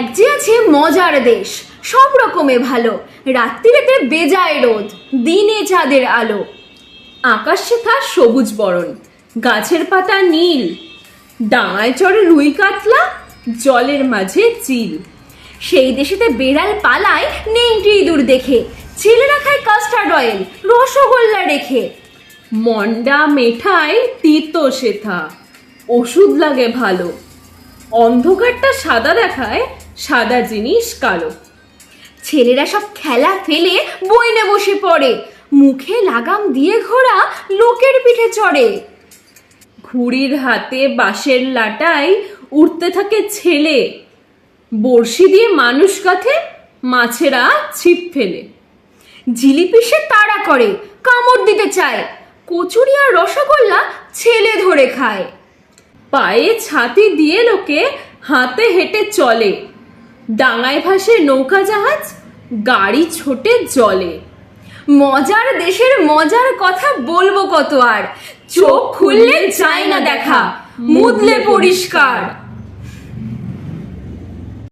এক যে আছে মজার দেশ, সব রকমে ভালো। রাত্রিরেতে বেজায় রোদ, দিনে চাঁদের আলো। আকাশ শেখা সবুজ বরণ, গাছের পাতা নীল। ডাঙায় চড়ে রুই কাতলা, জলের মাঝে চিল। সেই দেশেতে বেড়াল পালায় নেংটি ইঁদুর দেখে, ছেলেরা খায় কাস্টার্ড অয়েল রসগোল্লা রেখে। মন্ডা মেঠায় তিতো শেথা ওষুধ লাগে ভালো। অন্ধকারটা সাদা দেখায় সাদা জিনিস কালো। ছেলেরা সব খেলা ফেলে বইনে বসে পড়ে। মুখে লাগাম দিয়ে ঘোড়া লোকের পিঠে চড়ে। ঘুড়ির হাতে বাঁশের লাটায় উঠতে থাকে ছেলে। বড়শি দিয়ে মানুষ কাঁথে মাছেরা ছিপ ফেলে। জিলিপি সে তাড়া করে, কামড় দিতে চায়। কচুরি আর রসগোল্লা ছেলে ধরে খায়। পায়ে ছাতি দিয়ে লোকে হাতে হেঁটে চলে। ডাঙায় ভাসে নৌকা জাহাজ, গাড়ি ছোটে জলে। মজার দেশের মজার কথা বলব কত আর? চোখ খুললে যায় না দেখা, মুদলে পরিষ্কার।